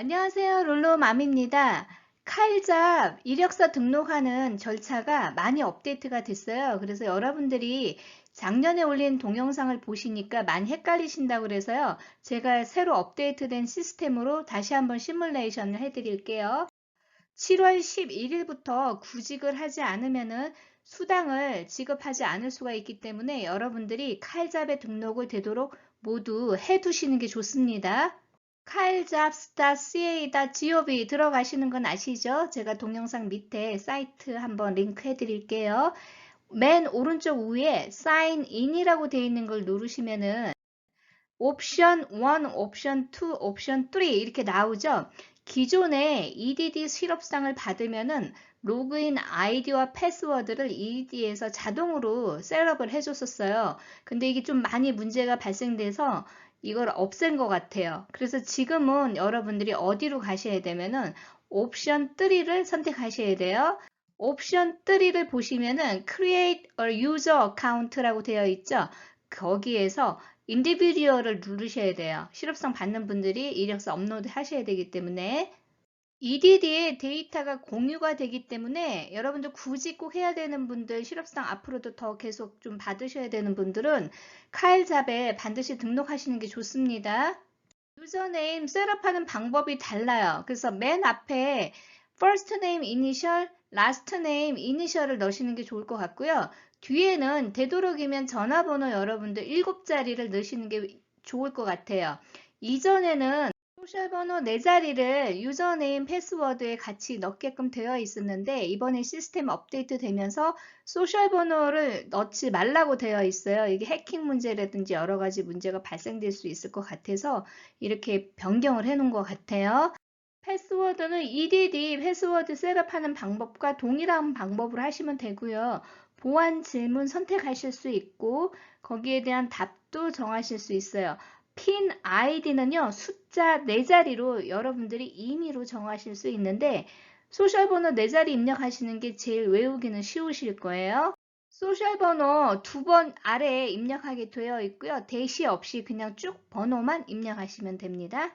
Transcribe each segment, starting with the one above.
안녕하세요. 롤로맘입니다. 칼잡 이력서 등록하는 절차가 많이 업데이트가 됐어요. 그래서 여러분들이 작년에 올린 동영상을 보시니까 많이 헷갈리신다고 그래서요. 제가 새로 업데이트된 시스템으로 다시 한번 시뮬레이션을 해드릴게요. 7월 11일부터 구직을 하지 않으면은 수당을 지급하지 않을 수가 있기 때문에 여러분들이 칼잡에 등록을 되도록 모두 해두시는 게 좋습니다. 칼잡.ca.gov 들어가시는 건 아시죠? 제가 동영상 밑에 사이트 한번 링크 해 드릴게요. 맨 오른쪽 위에 sign in이라고 되어 있는 걸 누르시면은 옵션 1, 옵션 2, 옵션 3 이렇게 나오죠. 기존에 EDD 실업상을 받으면은 로그인 아이디와 패스워드를 EDD에서 자동으로 셋업을 해줬었어요. 근데 이게 좀 많이 문제가 발생돼서 이걸 없앤 것 같아요. 그래서 지금은 여러분들이 어디로 가셔야 되면은 옵션 3를 선택하셔야 돼요. 옵션 3를 보시면은 create a user account라고 되어 있죠. 거기에서 인디비듀얼을 누르셔야 돼요. 실업성 받는 분들이 이력서 업로드 하셔야 되기 때문에 EDD에 데이터가 공유가 되기 때문에 여러분들 굳이 꼭 해야 되는 분들 실업성 앞으로도 더 계속 좀 받으셔야 되는 분들은 카일잡에 반드시 등록하시는 게 좋습니다. 유저네임 셋업하는 방법이 달라요. 그래서 맨 앞에 first name initial, last name initial을 넣으시는 게 좋을 것 같고요. 뒤에는 되도록이면 전화번호 여러분들 7자리를 넣으시는 게 좋을 것 같아요. 이전에는 소셜번호 4자리를 유저네임 패스워드에 같이 넣게끔 되어 있었는데 이번에 시스템 업데이트 되면서 소셜번호를 넣지 말라고 되어 있어요. 이게 해킹 문제라든지 여러 가지 문제가 발생될 수 있을 것 같아서 이렇게 변경을 해 놓은 것 같아요. 패스워드는 EDD 패스워드 셋업하는 방법과 동일한 방법으로 하시면 되고요. 보안 질문 선택하실 수 있고 거기에 대한 답도 정하실 수 있어요. 핀 아이디는요, 숫자 4자리로 여러분들이 임의로 정하실 수 있는데, 소셜번호 4자리 입력하시는 게 제일 외우기는 쉬우실 거예요. 소셜번호 두 번 아래에 입력하게 되어 있고요. 대시 없이 그냥 쭉 번호만 입력하시면 됩니다.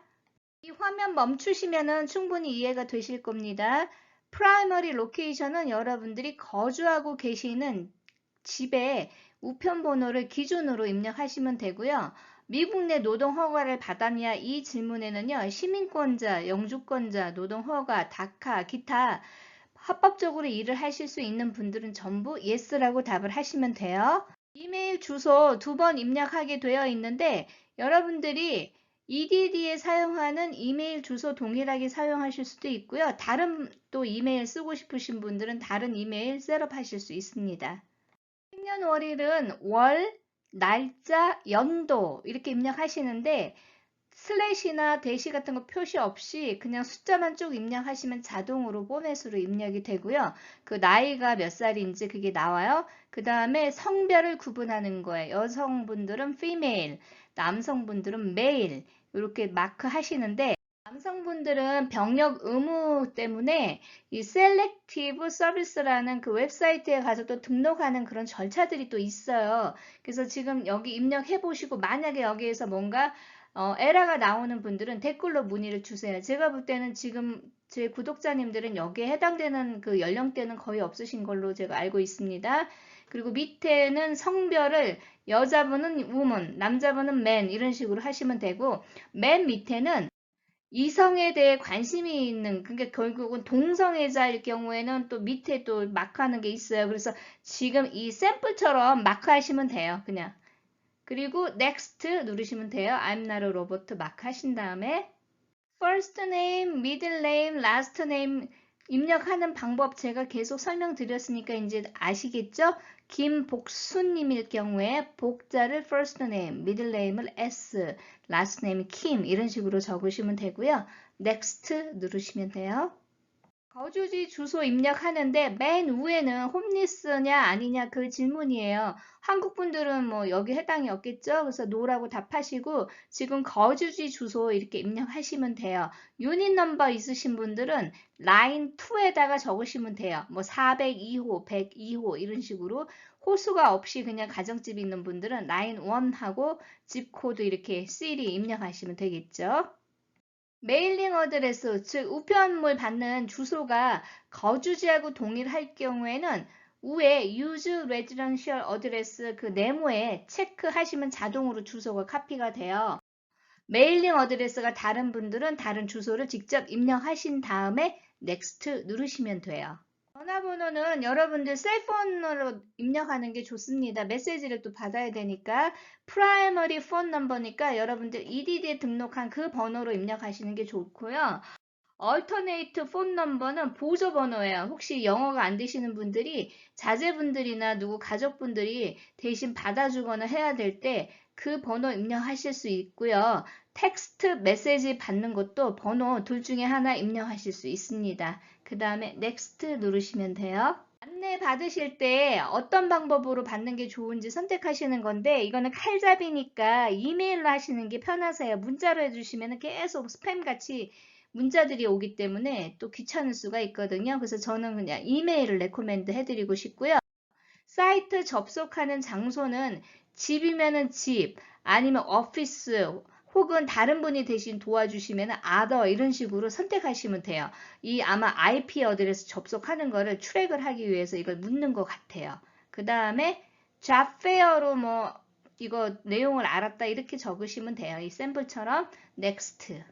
이 화면 멈추시면 충분히 이해가 되실 겁니다. 프라이머리 로케이션은 여러분들이 거주하고 계시는 집의 우편 번호를 기준으로 입력하시면 되고요. 미국 내 노동 허가를 받았냐 이 질문에는요 시민권자, 영주권자, 노동 허가, 다카, 기타 합법적으로 일을 하실 수 있는 분들은 전부 yes라고 답을 하시면 돼요. 이메일 주소 두 번 입력하게 되어 있는데 여러분들이 EDD에 사용하는 이메일 주소 동일하게 사용하실 수도 있고요. 다른 또 이메일 쓰고 싶으신 분들은 다른 이메일 셋업 하실 수 있습니다. 생년월일은 월, 날짜, 연도 이렇게 입력하시는데 슬래시나 대시 같은 거 표시 없이 그냥 숫자만 쭉 입력하시면 자동으로 포맷으로 입력이 되고요. 그 나이가 몇 살인지 그게 나와요. 그 다음에 성별을 구분하는 거예요. 여성분들은 female, 남성분들은 male 이렇게 마크 하시는데 남성분들은 병력 의무 때문에 이 셀렉티브 서비스라는 그 웹사이트에 가서 또 등록하는 그런 절차들이 또 있어요. 그래서 지금 여기 입력해 보시고 만약에 여기에서 뭔가 어, 에러가 나오는 분들은 댓글로 문의를 주세요. 제가 볼 때는 지금 제 구독자님들은 여기에 해당되는 그 연령대는 거의 없으신 걸로 제가 알고 있습니다. 그리고 밑에는 성별을 여자분은 woman, 남자분은 man 이런 식으로 하시면 되고 맨 밑에는 이성에 대해 관심이 있는 그러니까 결국은 동성애자일 경우에는 또 밑에 또 마크하는 게 있어요. 그래서 지금 이 샘플처럼 마크하시면 돼요. 그냥 그리고 next 누르시면 돼요. I'm not a robot 마크 하신 다음에 first name, middle name, last name 입력하는 방법 제가 계속 설명드렸으니까 이제 아시겠죠? 김복수님일 경우에 복자를 first name, middle name을 S, last name 김 이런 식으로 적으시면 되고요. next 누르시면 돼요. 거주지 주소 입력하는데 맨 위에는 홈리스냐 아니냐 그 질문이에요. 한국 분들은 뭐 여기 해당이 없겠죠? 그래서 노라고 답하시고 지금 거주지 주소 이렇게 입력하시면 돼요. 유닛 넘버 있으신 분들은 라인 2에다가 적으시면 돼요. 뭐 402호, 102호 이런 식으로 호수가 없이 그냥 가정집 있는 분들은 라인 1하고 집 코드 이렇게 시리 입력하시면 되겠죠. 메일링 어드레스, 즉 우편물 받는 주소가 거주지하고 동일할 경우에는 위에 use residential address 그 네모에 체크하시면 자동으로 주소가 카피가 돼요. 메일링 어드레스가 다른 분들은 다른 주소를 직접 입력하신 다음에 next 누르시면 돼요. 전화번호는 여러분들 셀폰으로 입력하는 게 좋습니다. 메시지를 또 받아야 되니까 프라이머리 폰 넘버니까 여러분들 EDD에 등록한 그 번호로 입력하시는 게 좋고요. 얼터네이트 폰 넘버는 보조 번호예요. 혹시 영어가 안 되시는 분들이 자제분들이나 누구 가족분들이 대신 받아주거나 해야 될 때 그 번호 입력하실 수 있고요. 텍스트 메시지 받는 것도 번호 둘 중에 하나 입력하실 수 있습니다. 그 다음에 next 누르시면 돼요. 안내 받으실 때 어떤 방법으로 받는 게 좋은지 선택하시는 건데 이거는 칼잡이니까 이메일로 하시는 게 편하세요. 문자로 해주시면 계속 스팸 같이 문자들이 오기 때문에 또 귀찮을 수가 있거든요. 그래서 저는 그냥 이메일을 레코멘드 해드리고 싶고요. 사이트 접속하는 장소는 집이면은 집, 아니면 오피스, 혹은 다른 분이 대신 도와주시면 other 이런 식으로 선택하시면 돼요. 이 아마 IP 어드레스 접속하는 거를 트랙을 하기 위해서 이걸 묻는 것 같아요. 그 다음에 job fair로 뭐 이거 내용을 알았다 이렇게 적으시면 돼요. 이 샘플처럼 next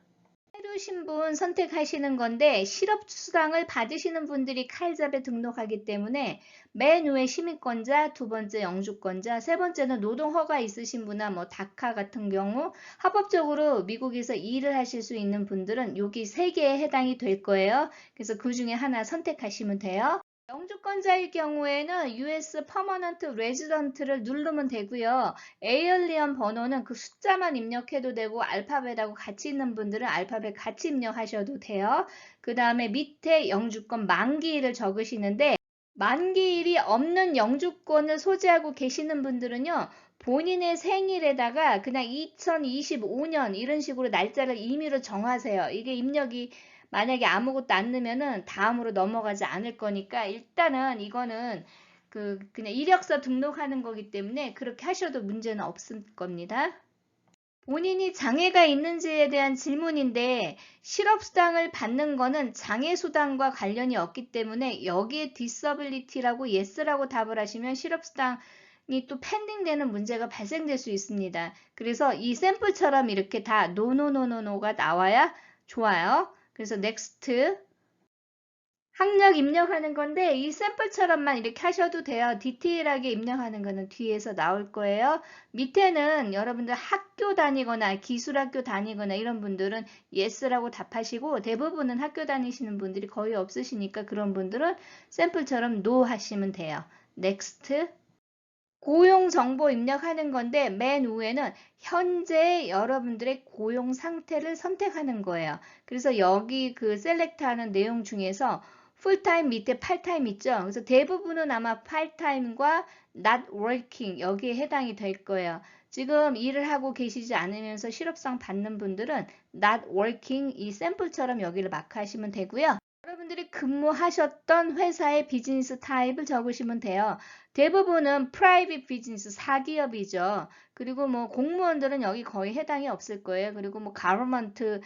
새로 신분 선택하시는 건데 실업수당을 받으시는 분들이 칼잡에 등록하기 때문에 맨 위에 시민권자, 두 번째 영주권자, 세 번째는 노동허가 있으신 분이나 뭐 다카 같은 경우 합법적으로 미국에서 일을 하실 수 있는 분들은 여기 세 개에 해당이 될 거예요. 그래서 그 중에 하나 선택하시면 돼요. 영주권자일 경우에는 US 퍼머넌트 레지던트를 누르면 되고요. 에일리언 번호는 그 숫자만 입력해도 되고 알파벳하고 같이 있는 분들은 알파벳 같이 입력하셔도 돼요. 그 다음에 밑에 영주권 만기일을 적으시는데 만기일이 없는 영주권을 소지하고 계시는 분들은요. 본인의 생일에다가 그냥 2025년 이런 식으로 날짜를 임의로 정하세요. 이게 입력이 만약에 아무것도 안 넣으면은 다음으로 넘어가지 않을 거니까 일단은 이거는 그 그냥 이력서 등록하는 거기 때문에 그렇게 하셔도 문제는 없을 겁니다. 본인이 장애가 있는지에 대한 질문인데 실업수당을 받는 거는 장애수당과 관련이 없기 때문에 여기에 disability라고 yes라고 답을 하시면 실업수당 이 또 펜딩되는 문제가 발생될 수 있습니다. 그래서 이 샘플처럼 이렇게 다 노노노노노가 나와야 좋아요. 그래서 next 학력 입력하는 건데 이 샘플처럼만 이렇게 하셔도 돼요. 디테일하게 입력하는 거는 뒤에서 나올 거예요. 밑에는 여러분들 학교 다니거나 기술학교 다니거나 이런 분들은 yes라고 답하시고 대부분은 학교 다니시는 분들이 거의 없으시니까 그런 분들은 샘플처럼 no 하시면 돼요. next 고용 정보 입력하는 건데 맨 위에는 현재 여러분들의 고용 상태를 선택하는 거예요. 그래서 여기 그 셀렉트 하는 내용 중에서 풀타임 밑에 팔타임 있죠. 그래서 대부분은 아마 팔타임과 not working 여기에 해당이 될 거예요. 지금 일을 하고 계시지 않으면서 실업상 받는 분들은 not working 이 샘플처럼 여기를 마크하시면 되고요. 여러분들이 근무하셨던 회사의 비즈니스 타입을 적으시면 돼요. 대부분은 프라이빗 비즈니스 사기업이죠. 그리고 뭐 공무원들은 여기 거의 해당이 없을 거예요. 그리고 뭐 가버먼트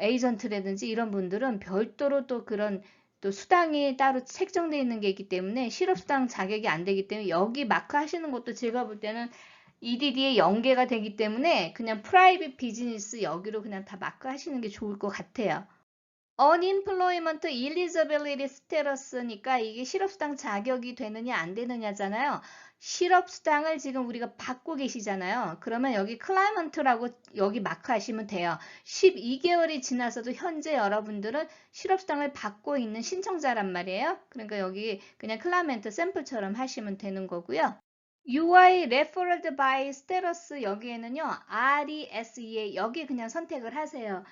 에이전트라든지 이런 분들은 별도로 또 그런 또 수당이 따로 책정되어 있는 게 있기 때문에 실업수당 자격이 안 되기 때문에 여기 마크 하시는 것도 제가 볼 때는 EDD에 연계가 되기 때문에 그냥 프라이빗 비즈니스 여기로 그냥 다 마크 하시는 게 좋을 것 같아요. Unemployment eligibility status니까 이게 실업수당 자격이 되느냐 안 되느냐잖아요. 실업수당을 지금 우리가 받고 계시잖아요. 그러면 여기 클라이먼트라고 여기 마크하시면 돼요. 12개월이 지나서도 현재 여러분들은 실업수당을 받고 있는 신청자란 말이에요. 그러니까 여기 그냥 클라이먼트 샘플처럼 하시면 되는 거고요. UI referred by status 여기에는요. RESEA 여기 그냥 선택을 하세요.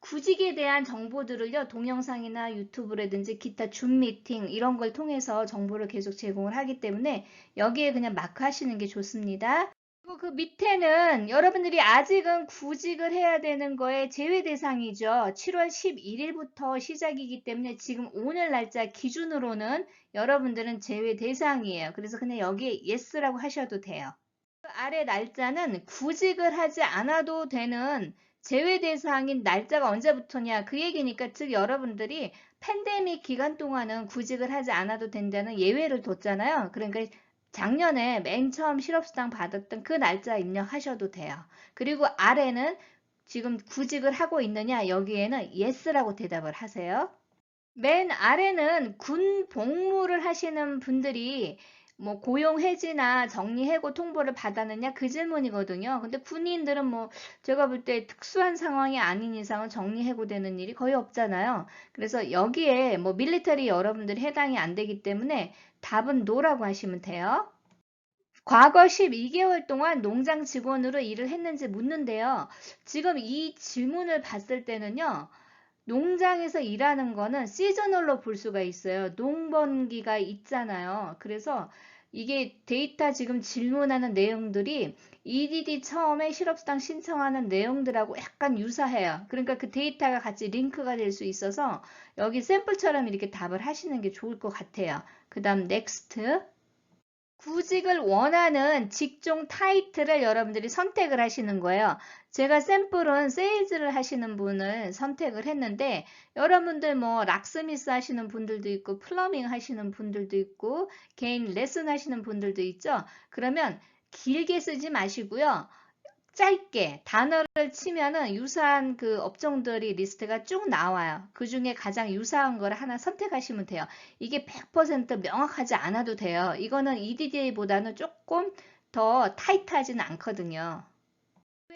구직에 대한 정보들을요, 동영상이나 유튜브라든지 기타 줌 미팅 이런 걸 통해서 정보를 계속 제공을 하기 때문에 여기에 그냥 마크 하시는 게 좋습니다. 그리고 그 밑에는 여러분들이 아직은 구직을 해야 되는 거에 제외 대상이죠. 7월 11일부터 시작이기 때문에 지금 오늘 날짜 기준으로는 여러분들은 제외 대상이에요. 그래서 그냥 여기에 yes라고 하셔도 돼요. 그 아래 날짜는 구직을 하지 않아도 되는 제외 대상인 날짜가 언제부터냐 그 얘기니까 즉 여러분들이 팬데믹 기간 동안은 구직을 하지 않아도 된다는 예외를 뒀잖아요. 그러니까 작년에 맨 처음 실업수당 받았던 그 날짜 입력하셔도 돼요. 그리고 아래는 지금 구직을 하고 있느냐 여기에는 yes라고 대답을 하세요. 맨 아래는 군 복무를 하시는 분들이 뭐 고용 해지나 정리 해고 통보를 받았느냐 그 질문이거든요. 근데 군인들은 뭐 제가 볼 때 특수한 상황이 아닌 이상은 정리 해고되는 일이 거의 없잖아요. 그래서 여기에 뭐 밀리터리 여러분들이 해당이 안 되기 때문에 답은 노라고 하시면 돼요. 과거 12개월 동안 농장 직원으로 일을 했는지 묻는데요. 지금 이 질문을 봤을 때는요. 농장에서 일하는 거는 시저널로 볼 수가 있어요. 농번기가 있잖아요. 그래서 이게 데이터 지금 질문하는 내용들이 EDD 처음에 실업수당 신청하는 내용들하고 약간 유사해요. 그러니까 그 데이터가 같이 링크가 될 수 있어서 여기 샘플처럼 이렇게 답을 하시는 게 좋을 것 같아요. 그 다음 next 구직을 원하는 직종 타이틀을 여러분들이 선택을 하시는 거예요. 제가 샘플은 세일즈를 하시는 분을 선택을 했는데 여러분들 뭐 락스미스 하시는 분들도 있고 플러밍 하시는 분들도 있고 개인 레슨 하시는 분들도 있죠. 그러면 길게 쓰지 마시고요. 짧게 단어를 치면은 유사한 그 업종들이 리스트가 쭉 나와요. 그 중에 가장 유사한 걸 하나 선택하시면 돼요. 이게 100% 명확하지 않아도 돼요. 이거는 EDDA보다는 조금 더 타이트하지는 않거든요.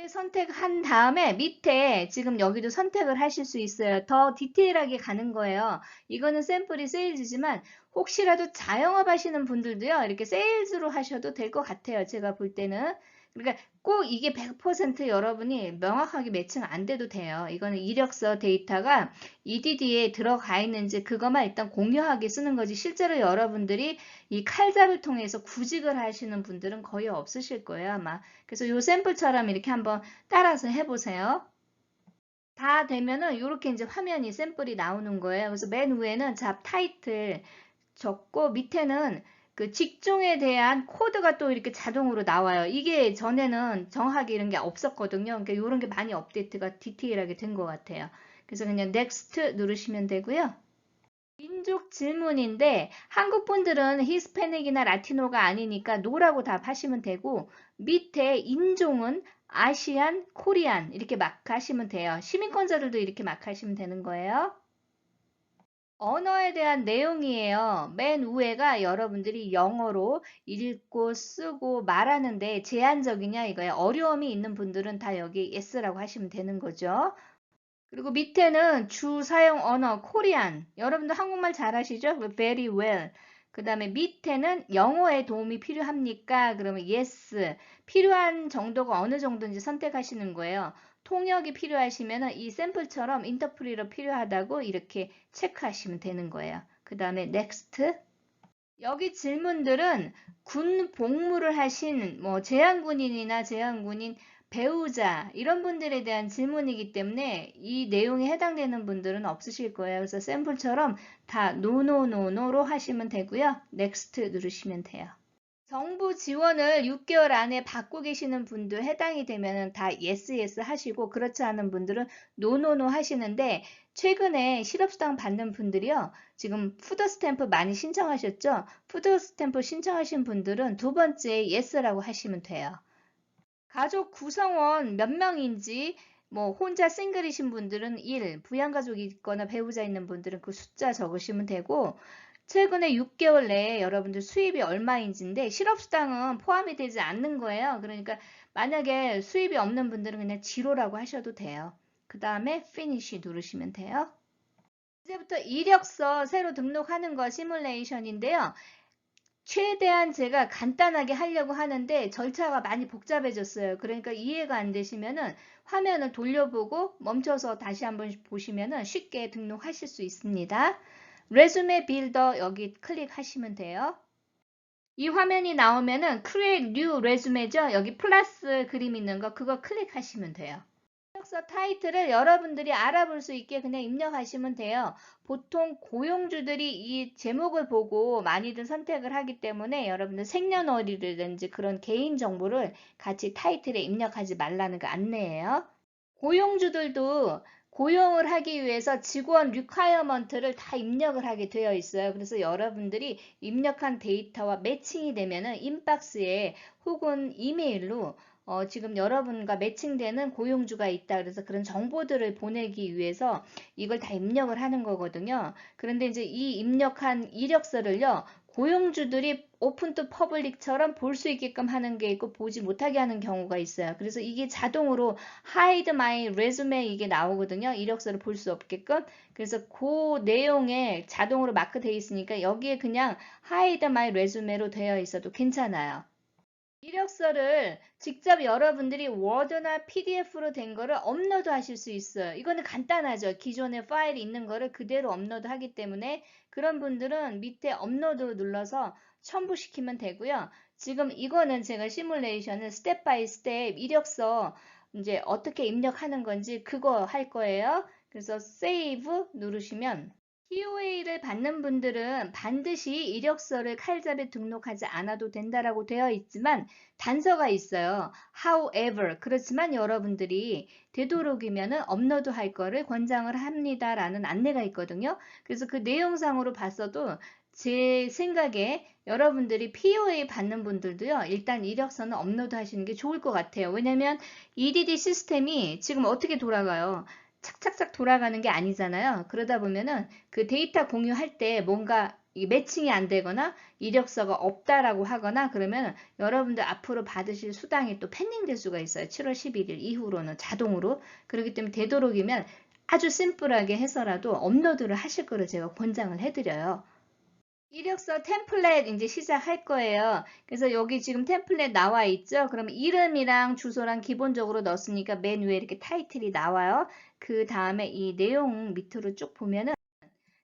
선택한 다음에 밑에 지금 여기도 선택을 하실 수 있어요. 더 디테일하게 가는 거예요. 이거는 샘플이 세일즈지만 혹시라도 자영업 하시는 분들도요. 이렇게 세일즈로 하셔도 될 것 같아요. 제가 볼 때는. 그러니까 꼭 이게 100% 여러분이 명확하게 매칭 안 돼도 돼요. 이거는 이력서 데이터가 EDD에 들어가 있는지 그것만 일단 공유하게 쓰는 거지 실제로 여러분들이 이 칼잡을 통해서 구직을 하시는 분들은 거의 없으실 거예요 아마. 그래서 이 샘플처럼 이렇게 한번 따라서 해보세요. 다 되면은 이렇게 이제 화면이 샘플이 나오는 거예요. 그래서 맨 위에는 잡 타이틀 적고 밑에는 그 직종에 대한 코드가 또 이렇게 자동으로 나와요. 이게 전에는 정확하게 이런 게 없었거든요. 그러니까 이런 게 많이 업데이트가 디테일하게 된 것 같아요. 그래서 그냥 next 누르시면 되고요. 민족 질문인데 한국 분들은 히스패닉이나 라티노가 아니니까 노라고 답하시면 되고 밑에 인종은 아시안, 코리안 이렇게 막 하시면 돼요. 시민권자들도 이렇게 막 하시면 되는 거예요. 언어에 대한 내용이에요. 맨 위에가 여러분들이 영어로 읽고 쓰고 말하는데 제한적이냐 이거예요. 어려움이 있는 분들은 다 여기 yes라고 하시면 되는 거죠. 그리고 밑에는 주 사용 언어 코리안. 여러분들 한국말 잘하시죠? very well. 그 다음에 밑에는 영어에 도움이 필요합니까? 그러면 yes. 필요한 정도가 어느 정도인지 선택하시는 거예요. 통역이 필요하시면 이 샘플처럼 인터프리러 필요하다고 이렇게 체크하시면 되는 거예요. 그 다음에 next 여기 질문들은 군 복무를 하신 뭐 제한군인이나 제한군인 배우자 이런 분들에 대한 질문이기 때문에 이 내용에 해당되는 분들은 없으실 거예요. 그래서 샘플처럼 다 노노노노로 하시면 되고요. next 누르시면 돼요. 정부 지원을 6개월 안에 받고 계시는 분들 해당이 되면 다 yes yes 하시고 그렇지 않은 분들은 no 하시는데 최근에 실업수당 받는 분들이요. 지금 푸드 스탬프 많이 신청하셨죠? 푸드 스탬프 신청하신 분들은 두 번째 yes라고 하시면 돼요. 가족 구성원 몇 명인지 뭐 혼자 싱글이신 분들은 1, 부양가족이 있거나 배우자 있는 분들은 그 숫자 적으시면 되고 최근에 6개월 내에 여러분들 수입이 얼마인지인데 실업수당은 포함이 되지 않는 거예요. 그러니까 만약에 수입이 없는 분들은 그냥 지로라고 하셔도 돼요. 그 다음에 finish 누르시면 돼요. 이제부터 이력서 새로 등록하는 거 시뮬레이션인데요. 최대한 제가 간단하게 하려고 하는데 절차가 많이 복잡해졌어요. 그러니까 이해가 안 되시면은 화면을 돌려보고 멈춰서 다시 한번 보시면은 쉽게 등록하실 수 있습니다. 레주메 빌더 여기 클릭하시면 돼요. 이 화면이 나오면은 create new resume죠. 여기 플러스 그림 있는 거 그거 클릭하시면 돼요. 이력서 타이틀을 여러분들이 알아볼 수 있게 그냥 입력하시면 돼요. 보통 고용주들이 이 제목을 보고 많이들 선택을 하기 때문에 여러분들 생년월일이든지 그런 개인 정보를 같이 타이틀에 입력하지 말라는 거 안내예요. 고용주들도 고용을 하기 위해서 직원 리퀘어먼트를 다 입력을 하게 되어 있어요. 그래서 여러분들이 입력한 데이터와 매칭이 되면은 인박스에 혹은 이메일로 어, 지금 여러분과 매칭되는 고용주가 있다. 그래서 그런 정보들을 보내기 위해서 이걸 다 입력을 하는 거거든요. 그런데 이제 이 입력한 이력서를요. 고용주들이 오픈 투 퍼블릭처럼 볼 수 있게끔 하는 게 있고 보지 못하게 하는 경우가 있어요. 그래서 이게 자동으로 hide my resume 이게 나오거든요. 이력서를 볼 수 없게끔. 그래서 그 내용에 자동으로 마크 돼 있으니까 여기에 그냥 hide my resume로 되어 있어도 괜찮아요. 이력서를 직접 여러분들이 워드나 PDF로 된 거를 업로드 하실 수 있어요. 이거는 간단하죠. 기존에 파일이 있는 거를 그대로 업로드 하기 때문에 그런 분들은 밑에 업로드 눌러서 첨부시키면 되고요. 지금 이거는 제가 시뮬레이션을 스텝 바이 스텝 이력서 이제 어떻게 입력하는 건지 그거 할 거예요. 그래서 세이브 누르시면 POA를 받는 분들은 반드시 이력서를 칼잡이 등록하지 않아도 된다라고 되어 있지만 단서가 있어요. However, 그렇지만 여러분들이 되도록이면 업로드 할 거를 권장을 합니다라는 안내가 있거든요. 그래서 그 내용상으로 봤어도 제 생각에 여러분들이 POA 받는 분들도요, 일단 이력서는 업로드 하시는 게 좋을 것 같아요. 왜냐면 EDD 시스템이 지금 어떻게 돌아가요? 착착착 돌아가는 게 아니잖아요. 그러다 보면은 그 데이터 공유할 때 뭔가 이 매칭이 안 되거나 이력서가 없다라고 하거나 그러면 여러분들 앞으로 받으실 수당이 또 펜딩될 수가 있어요. 7월 11일 이후로는 자동으로. 그렇기 때문에 되도록이면 아주 심플하게 해서라도 업로드를 하실 거를 제가 권장을 해드려요. 이력서 템플릿 이제 시작할 거예요. 그래서 여기 지금 템플릿 나와 있죠? 그러면 이름이랑 주소랑 기본적으로 넣었으니까 맨 위에 이렇게 타이틀이 나와요. 그 다음에 이 내용 밑으로 쭉 보면은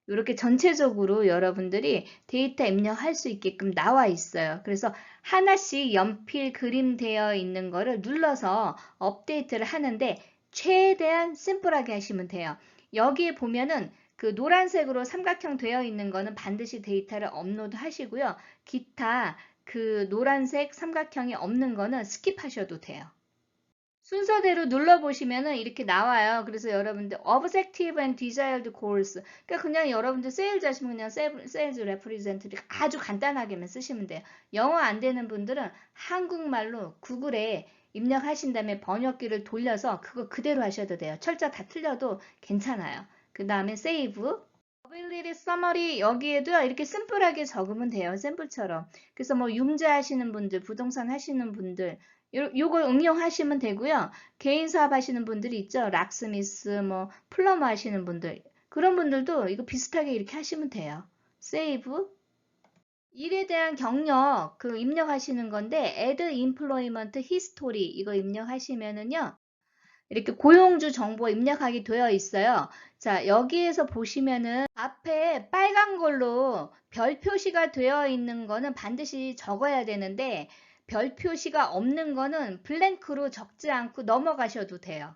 이렇게 전체적으로 여러분들이 데이터 입력할 수 있게끔 나와 있어요. 그래서 하나씩 연필 그림 되어 있는 거를 눌러서 업데이트를 하는데 최대한 심플하게 하시면 돼요. 여기에 보면은 그 노란색으로 삼각형 되어 있는 거는 반드시 데이터를 업로드 하시고요. 기타 그 노란색 삼각형이 없는 거는 스킵하셔도 돼요. 순서대로 눌러보시면은 이렇게 나와요. 그래서 여러분들 Objective and Desired Goals 그러니까 그냥 여러분들 세일즈 하시면 그냥 세일즈 레프리젠트 아주 간단하게만 쓰시면 돼요. 영어 안 되는 분들은 한국말로 구글에 입력하신 다음에 번역기를 돌려서 그거 그대로 하셔도 돼요. 철자 다 틀려도 괜찮아요. 그 다음에 세이브 Ability Summary 여기에도 이렇게 심플하게 적으면 돼요. 샘플처럼. 그래서 뭐 융자 하시는 분들, 부동산 하시는 분들 요, 요걸 응용하시면 되고요. 개인 사업 하시는 분들이 있죠. 락스미스, 뭐 플러머 하시는 분들 그런 분들도 이거 비슷하게 이렇게 하시면 돼요. 세이브 일에 대한 경력 그 입력하시는 건데 add employment history 이거 입력하시면은요. 이렇게 고용주 정보 입력하기 되어 있어요. 자, 여기에서 보시면은 앞에 빨간 걸로 별 표시가 되어 있는 거는 반드시 적어야 되는데 별 표시가 없는 거는 블랭크로 적지 않고 넘어가셔도 돼요.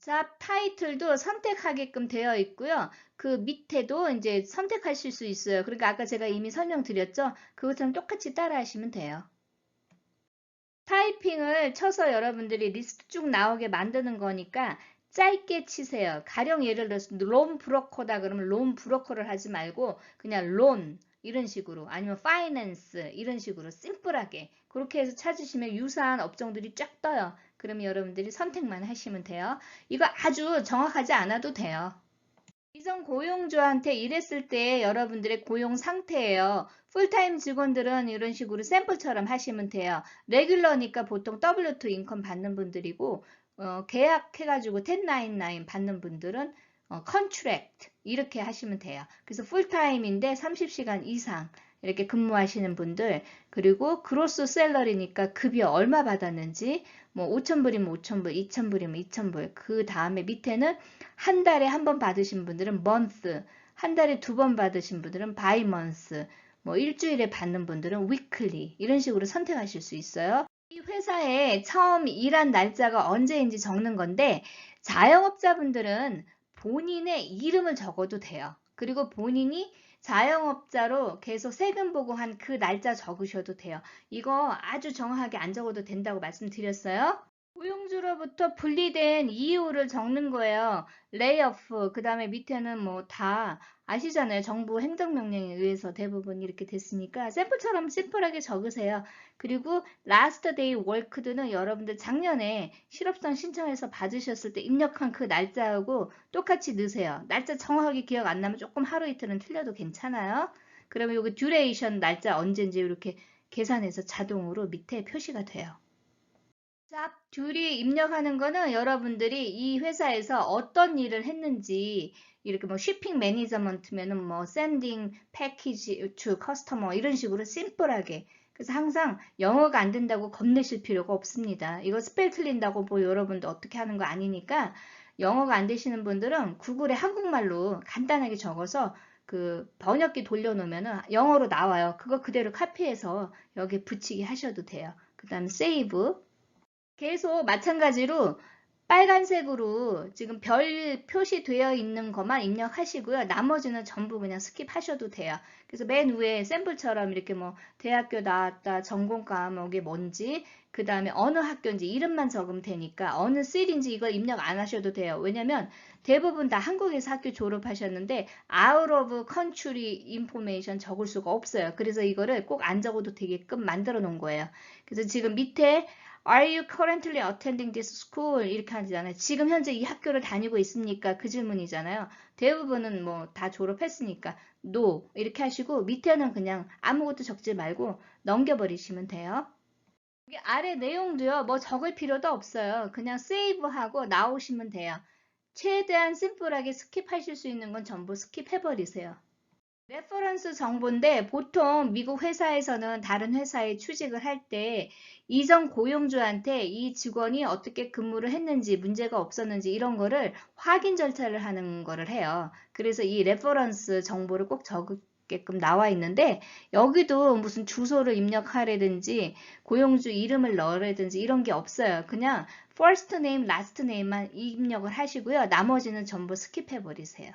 잡 타이틀도 선택하게끔 되어 있고요. 그 밑에도 이제 선택하실 수 있어요. 그러니까 아까 제가 이미 설명드렸죠. 그것처럼 똑같이 따라 하시면 돼요. 타이핑을 쳐서 여러분들이 리스트 쭉 나오게 만드는 거니까 짧게 치세요. 가령 예를 들어서 론 브로커다 그러면 론 브로커를 하지 말고 그냥 론 이런 식으로 아니면 파이낸스 이런 식으로 심플하게 그렇게 해서 찾으시면 유사한 업종들이 쫙 떠요. 그러면 여러분들이 선택만 하시면 돼요. 이거 아주 정확하지 않아도 돼요. 이전 고용주한테 일했을 때 여러분들의 고용 상태예요. 풀타임 직원들은 이런 식으로 샘플처럼 하시면 돼요. 레귤러니까 보통 W2 인컴 받는 분들이고 어, 계약해가지고 1099 받는 분들은 어, 컨트랙트 이렇게 하시면 돼요. 그래서 풀타임인데 30시간 이상 이렇게 근무하시는 분들 그리고 그로스 셀러리니까 급여 얼마 받았는지 뭐 5천불이면 5천불, 2천불이면 2천불 그 다음에 밑에는 한 달에 한 번 받으신 분들은 month 한 달에 두 번 받으신 분들은 by month 뭐 일주일에 받는 분들은 weekly 이런 식으로 선택하실 수 있어요. 이 회사에 처음 일한 날짜가 언제인지 적는 건데 자영업자분들은 본인의 이름을 적어도 돼요. 그리고 본인이 자영업자로 계속 세금 보고한 그 날짜 적으셔도 돼요. 이거 아주 정확하게 안 적어도 된다고 말씀드렸어요. 고용주로부터 분리된 이유를 적는 거예요. 레이오프, 그 다음에 밑에는 뭐 다 아시잖아요. 정부 행정명령에 의해서 대부분 이렇게 됐으니까 샘플처럼 심플하게 적으세요. 그리고 last day worked는 여러분들 작년에 실업선 신청해서 받으셨을 때 입력한 그 날짜하고 똑같이 넣으세요. 날짜 정확하게 기억 안 나면 조금 하루 이틀은 틀려도 괜찮아요. 그러면 여기 duration 날짜 언제인지 이렇게 계산해서 자동으로 밑에 표시가 돼요. 잡 둘이 입력하는 거는 여러분들이 이 회사에서 어떤 일을 했는지 이렇게 뭐 쉬핑 매니저먼트면은 뭐 샌딩 패키지 to 커스터머 이런 식으로 심플하게 그래서 항상 영어가 안 된다고 겁내실 필요가 없습니다. 이거 스펠 틀린다고 뭐 여러분도 어떻게 하는 거 아니니까 영어가 안 되시는 분들은 구글에 한국말로 간단하게 적어서 그 번역기 돌려놓으면은 영어로 나와요. 그거 그대로 카피해서 여기 붙이기 하셔도 돼요. 그 다음 세이브 계속 마찬가지로 빨간색으로 지금 별 표시되어 있는 것만 입력하시고요. 나머지는 전부 그냥 스킵하셔도 돼요. 그래서 맨 위에 샘플처럼 이렇게 뭐 대학교 나왔다, 전공 과목이 뭔지, 그 다음에 어느 학교인지 이름만 적으면 되니까 어느 시리인지 이걸 입력 안 하셔도 돼요. 왜냐면 대부분 다 한국에서 학교 졸업하셨는데 out of country information 적을 수가 없어요. 그래서 이거를 꼭 안 적어도 되게끔 만들어 놓은 거예요. 그래서 지금 밑에 Are you currently attending this school? 이렇게 하잖아요. 지금 현재 이 학교를 다니고 있습니까? 그 질문이잖아요. 대부분은 뭐 다 졸업했으니까 No 이렇게 하시고 밑에는 그냥 아무것도 적지 말고 넘겨버리시면 돼요. 여기 아래 내용도요. 뭐 적을 필요도 없어요. 그냥 세이브하고 나오시면 돼요. 최대한 심플하게 스킵하실 수 있는 건 전부 스킵해버리세요. 레퍼런스 정보인데 보통 미국 회사에서는 다른 회사에 취직을 할 때 이전 고용주한테 이 직원이 어떻게 근무를 했는지 문제가 없었는지 이런 거를 확인 절차를 하는 거를 해요. 그래서 이 레퍼런스 정보를 꼭 적게끔 나와 있는데 여기도 무슨 주소를 입력하라든지 고용주 이름을 넣으라든지 이런 게 없어요. 그냥 first name, last name만 입력을 하시고요. 나머지는 전부 스킵해 버리세요.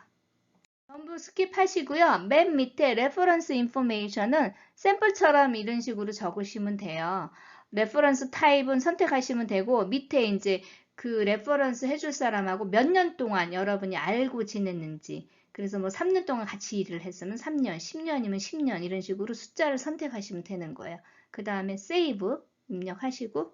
전부 스킵하시고요. 맨 밑에 reference information은 샘플처럼 이런 식으로 적으시면 돼요. 레퍼런스 타입은 선택하시면 되고 밑에 이제 그 레퍼런스 해줄 사람하고 몇 년 동안 여러분이 알고 지냈는지 그래서 뭐 3년 동안 같이 일을 했으면 3년, 10년이면 10년 이런 식으로 숫자를 선택하시면 되는 거예요. 그 다음에 세이브 입력하시고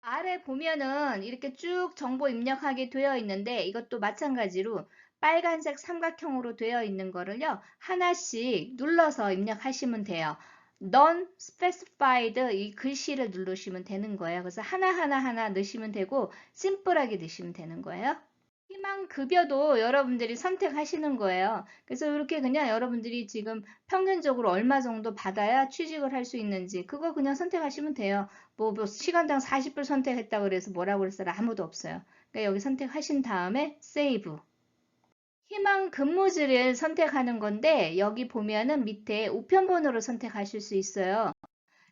아래 보면은 이렇게 쭉 정보 입력하게 되어 있는데 이것도 마찬가지로 빨간색 삼각형으로 되어 있는 거를요. 하나씩 눌러서 입력하시면 돼요. non specified 이 글씨를 누르시면 되는 거예요. 그래서 하나하나 하나 넣으시면 되고 심플하게 넣으시면 되는 거예요. 희망 급여도 여러분들이 선택하시는 거예요. 그래서 이렇게 그냥 여러분들이 지금 평균적으로 얼마 정도 받아야 취직을 할 수 있는지 그거 그냥 선택하시면 돼요. 뭐, 뭐 시간당 40불 선택했다고 그래서 뭐라고 그럴 사람 아무도 없어요. 그러니까 여기 선택하신 다음에 세이브 희망 근무지를 선택하는 건데 여기 보면은 밑에 우편번호를 선택하실 수 있어요.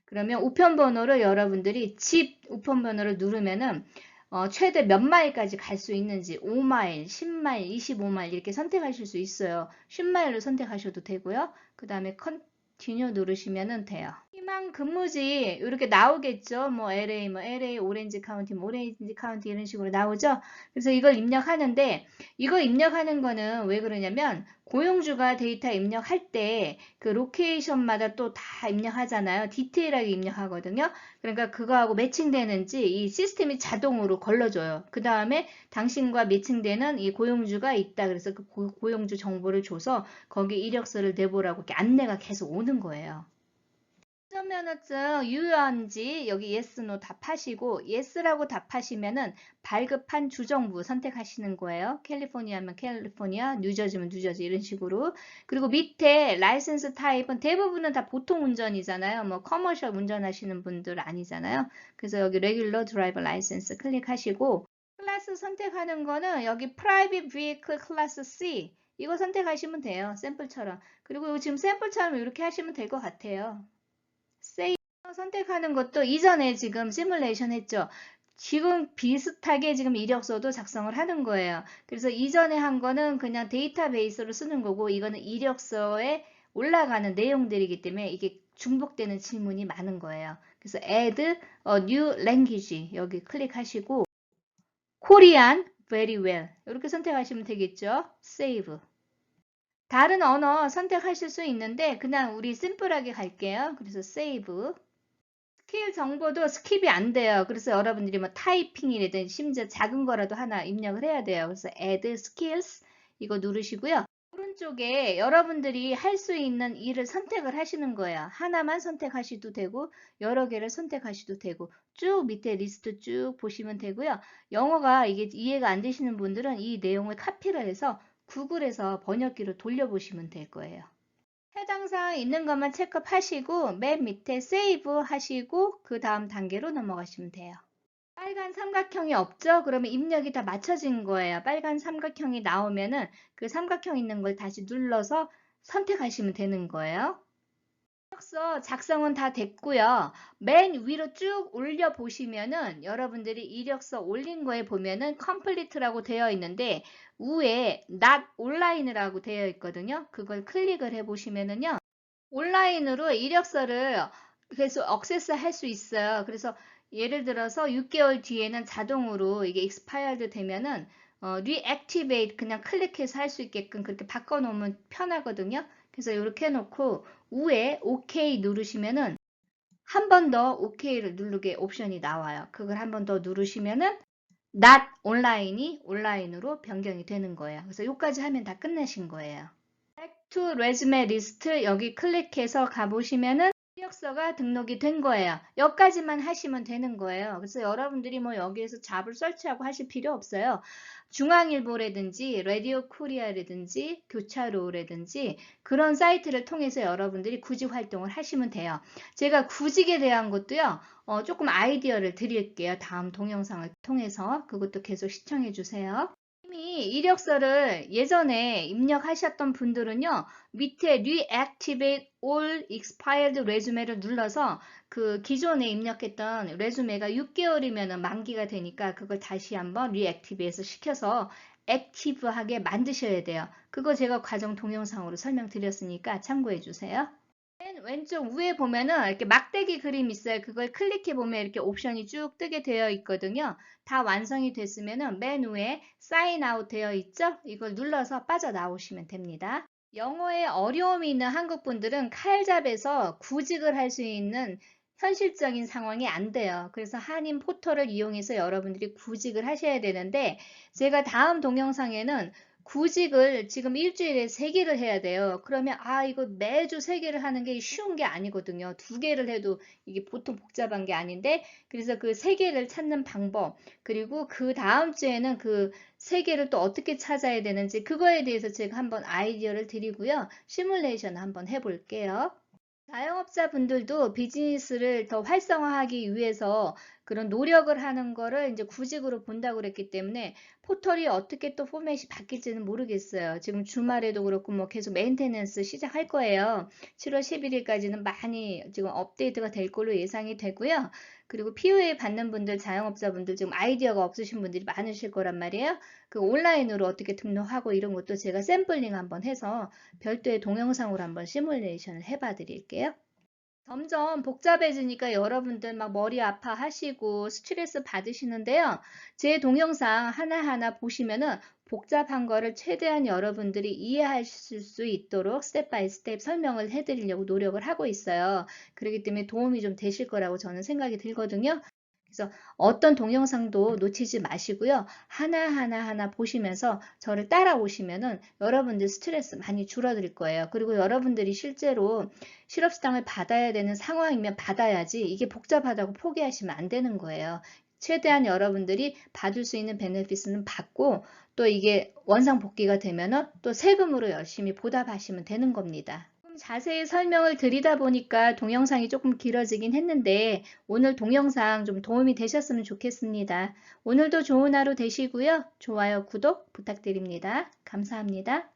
그러면 우편번호를 여러분들이 집 우편번호를 누르면은 어, 최대 몇 마일까지 갈 수 있는지 5마일, 10마일, 25마일 이렇게 선택하실 수 있어요. 10마일로 선택하셔도 되고요. 그 다음에 컨티뉴 누르시면 돼요. 희망 근무지 이렇게 나오겠죠. 뭐 LA, 뭐 LA 오렌지 카운티, 뭐 오렌지 카운티 이런 식으로 나오죠. 그래서 이걸 입력하는데 이거 입력하는 거는 왜 그러냐면 고용주가 데이터 입력할 때 그 로케이션마다 또 다 입력하잖아요. 디테일하게 입력하거든요. 그러니까 그거하고 매칭되는지 이 시스템이 자동으로 걸러줘요. 그 다음에 당신과 매칭되는 이 고용주가 있다. 그래서 그 고용주 정보를 줘서 거기 이력서를 내보라고 이렇게 안내가 계속 오는 거예요. 운전면허증 유효한지 여기 yes, no 답하시고 yes라고 답하시면은 발급한 주정부 선택하시는 거예요. 캘리포니아면 캘리포니아, 뉴저지면 뉴저지 이런 식으로. 그리고 밑에 라이센스 타입은 대부분은 다 보통 운전이잖아요. 뭐 커머셜 운전하시는 분들 아니잖아요. 그래서 여기 레귤러 드라이버 라이센스 클릭하시고 클래스 선택하는 거는 여기 프라이빗 비이클 클래스 C 이거 선택하시면 돼요. 샘플처럼. 그리고 지금 샘플처럼 이렇게 하시면 될 것 같아요. 세이 선택하는 것도 이전에 지금 시뮬레이션 했죠. 지금 비슷하게 지금 이력서도 작성을 하는 거예요. 그래서 이전에 한 거는 그냥 데이터베이스로 쓰는 거고 이거는 이력서에 올라가는 내용들이기 때문에 이게 중복되는 질문이 많은 거예요. 그래서 add a new language 여기 클릭하시고 Korean very well 이렇게 선택하시면 되겠죠. save 다른 언어 선택하실 수 있는데 그냥 우리 심플하게 갈게요. 그래서 save 스킬 정보도 스킵이 안 돼요. 그래서 여러분들이 뭐 타이핑이라든지 심지어 작은 거라도 하나 입력을 해야 돼요. 그래서 add skills 이거 누르시고요. 오른쪽에 여러분들이 할 수 있는 일을 선택을 하시는 거예요. 하나만 선택하셔도 되고 여러 개를 선택하셔도 되고 쭉 밑에 리스트 쭉 보시면 되고요. 영어가 이게 이해가 안 되시는 분들은 이 내용을 카피를 해서 구글에서 번역기로 돌려보시면 될 거예요. 해당 사항 있는 것만 체크하시고 맨 밑에 세이브 하시고 그 다음 단계로 넘어가시면 돼요. 빨간 삼각형이 없죠? 그러면 입력이 다 맞춰진 거예요. 빨간 삼각형이 나오면은 그 삼각형 있는 걸 다시 눌러서 선택하시면 되는 거예요. 이력서 작성은 다 됐고요. 맨 위로 쭉 올려 보시면은 여러분들이 이력서 올린 거에 보면은 complete라고 되어 있는데 위에 not online이라고 되어 있거든요. 그걸 클릭을 해 보시면은요. 온라인으로 이력서를 계속 액세스 할 수 있어요. 그래서 예를 들어서 6개월 뒤에는 자동으로 이게 expired 되면은 어, reactivate 그냥 클릭해서 할 수 있게끔 그렇게 바꿔 놓으면 편하거든요. 그래서 이렇게 해놓고 위에 OK 누르시면은 한 번 더 OK를 누르게 옵션이 나와요. 그걸 한 번 더 누르시면은 not online이 온라인으로 변경이 되는 거예요. 그래서 여기까지 하면 다 끝내신 거예요. Back to resume list 여기 클릭해서 가보시면은 이력서가 등록이 된 거예요. 여기까지만 하시면 되는 거예요. 그래서 여러분들이 뭐 여기에서 잡을 설치하고 하실 필요 없어요. 중앙일보라든지 라디오 코리아라든지 교차로라든지 그런 사이트를 통해서 여러분들이 구직 활동을 하시면 돼요. 제가 구직에 대한 것도요. 어, 조금 아이디어를 드릴게요. 다음 동영상을 통해서 그것도 계속 시청해 주세요. 이미 이력서를 예전에 입력하셨던 분들은요. 밑에 Reactivate All Expired Resume를 눌러서 그 기존에 입력했던 레주메가 6개월이면 만기가 되니까 그걸 다시 한번 Reactivate해서 시켜서 액티브하게 만드셔야 돼요. 그거 제가 과정 동영상으로 설명드렸으니까 참고해 주세요. 맨 왼쪽 위에 보면은 이렇게 막대기 그림 있어요. 그걸 클릭해 보면 이렇게 옵션이 쭉 뜨게 되어 있거든요. 다 완성이 됐으면은 맨 위에 사인 아웃 되어 있죠? 이걸 눌러서 빠져나오시면 됩니다. 영어에 어려움이 있는 한국 분들은 칼잡에서 구직을 할 수 있는 현실적인 상황이 안 돼요. 그래서 한인 포털을 이용해서 여러분들이 구직을 하셔야 되는데 제가 다음 동영상에는 구직을 지금 일주일에 세개를 해야 돼요. 그러면 아 이거 매주 세개를 하는 게 쉬운 게 아니거든요. 두개를 해도 이게 보통 복잡한 게 아닌데 그래서 그 세개를 찾는 방법 그리고 그 다음 주에는 그 세개를또 어떻게 찾아야 되는지 그거에 대해서 제가 한번 아이디어를 드리고요. 시뮬레이션 한번 해볼게요. 자영업자분들도 비즈니스를 더 활성화하기 위해서 그런 노력을 하는 거를 이제 구직으로 본다고 그랬기 때문에 포털이 어떻게 또 포맷이 바뀔지는 모르겠어요. 지금 주말에도 그렇고 뭐 계속 메인테넌스 시작할 거예요. 7월 11일까지는 많이 지금 업데이트가 될 걸로 예상이 되고요. 그리고 POA 받는 분들, 자영업자분들 지금 아이디어가 없으신 분들이 많으실 거란 말이에요. 그 온라인으로 어떻게 등록하고 이런 것도 제가 샘플링 한번 해서 별도의 동영상으로 한번 시뮬레이션을 해봐 드릴게요. 점점 복잡해지니까 여러분들 막 머리 아파 하시고 스트레스 받으시는데요. 제 동영상 하나하나 보시면은 복잡한 거를 최대한 여러분들이 이해하실 수 있도록 스텝 바이 스텝 설명을 해드리려고 노력을 하고 있어요. 그렇기 때문에 도움이 좀 되실 거라고 저는 생각이 들거든요. 그래서 어떤 동영상도 놓치지 마시고요. 하나하나 하나 보시면서 저를 따라오시면은 여러분들 스트레스 많이 줄어들 거예요. 그리고 여러분들이 실제로 실업수당을 받아야 되는 상황이면 받아야지 이게 복잡하다고 포기하시면 안 되는 거예요. 최대한 여러분들이 받을 수 있는 베네피스는 받고 또 이게 원상 복귀가 되면은 또 세금으로 열심히 보답하시면 되는 겁니다. 자세히 설명을 드리다 보니까 동영상이 조금 길어지긴 했는데 오늘 동영상 좀 도움이 되셨으면 좋겠습니다. 오늘도 좋은 하루 되시고요. 좋아요, 구독 부탁드립니다. 감사합니다.